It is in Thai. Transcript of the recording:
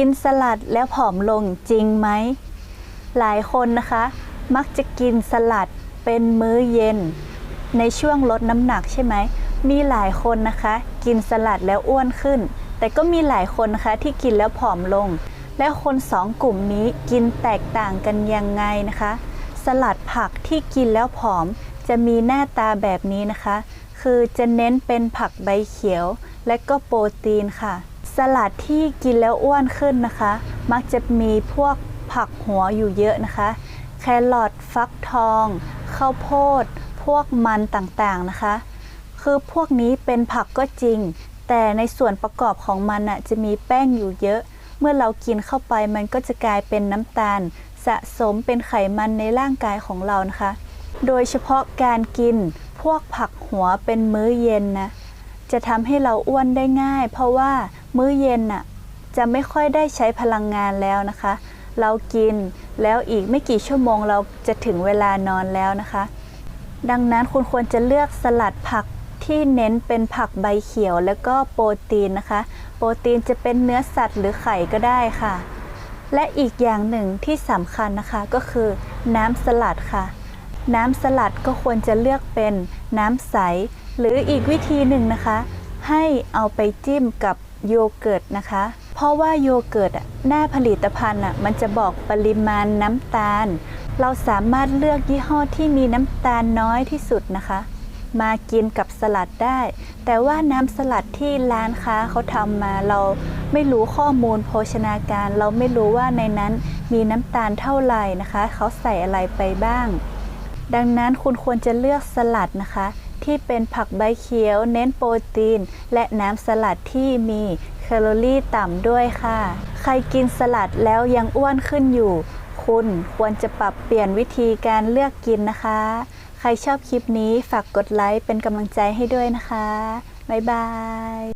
กินสลัดแล้วผอมลงจริงไหม หลายคนนะคะ มักจะกินสลัดเป็นมื้อเย็น ในช่วงลดน้ำหนักใช่ไหม มีหลายคนนะคะ กินสลัดแล้วอ้วนขึ้น แต่ก็มีหลายคนนะคะที่กินแล้วผอมลง และคนสองกลุ่มนี้กินแตกต่างกันยังไงนะคะ สลัดผักที่กินแล้วผอมจะมีหน้าตาแบบนี้นะคะ คือจะเน้นเป็นผักใบเขียว และก็โปรตีนค่ะ สลัดที่กินแล้วอ้วนขึ้นนะคะ มักจะมีพวกผักหัวอยู่เยอะนะคะ แครอทฟักทอง ข้าวโพด พวกมันต่างๆนะคะ คือพวกนี้เป็นผักก็จริง แต่ในส่วนประกอบของมันน่ะจะมีแป้งอยู่เยอะ เมื่อเรากินเข้าไปมันก็จะกลายเป็นน้ำตาล สะสมเป็นไขมันในร่างกายของเรานะคะ โดยเฉพาะการกินพวกผักหัวเป็นมื้อเย็นนะจะทำให้เราอ้วนได้ง่าย เพราะว่า มื้อเย็นน่ะจะไม่ค่อยได้ใช้พลังงานแล้วนะคะ เรากินแล้วอีกไม่กี่ชั่วโมงเราจะถึงเวลานอนแล้วนะคะ ดังนั้นคุณควรจะเลือกสลัดผักที่เน้นเป็นผักใบเขียวแล้วก็โปรตีนนะคะ โปรตีนจะเป็นเนื้อสัตว์หรือไข่ก็ได้ค่ะ และอีกอย่างหนึ่งที่สำคัญนะคะก็คือน้ำสลัดค่ะ น้ำสลัดก็ควรจะเลือกเป็นน้ำใส หรืออีกวิธีหนึ่งนะคะ ให้เอาไปจิ้มกับ โยเกิร์ตนะคะ เพราะว่าโยเกิร์ตหน้าผลิตภัณฑ์มันจะบอกปริมาณน้ำตาล เราสามารถเลือกยี่ห้อที่มีน้ำตาลน้อยที่สุดนะคะ มากินกับสลัดได้ แต่ว่าน้ำสลัดที่ร้านค้าเขาทำมาเราไม่รู้ข้อมูลโภชนาการ เราไม่รู้ว่าในนั้นมีน้ำตาลเท่าไหร่นะคะ เขาใส่อะไรไปบ้าง ดังนั้นคุณควรจะเลือกสลัดนะคะ ที่เป็นผักใบเขียว เน้นโปรตีน และน้ำสลัดที่มีแคลอรี่ต่ำด้วยค่ะ ใครกินสลัดแล้วยังอ้วนขึ้นอยู่ คุณควรจะปรับเปลี่ยนวิธีการเลือกกินนะคะ ใครชอบคลิปนี้ฝากกดไลค์เป็นกำลังใจให้ด้วยนะคะ บ๊ายบาย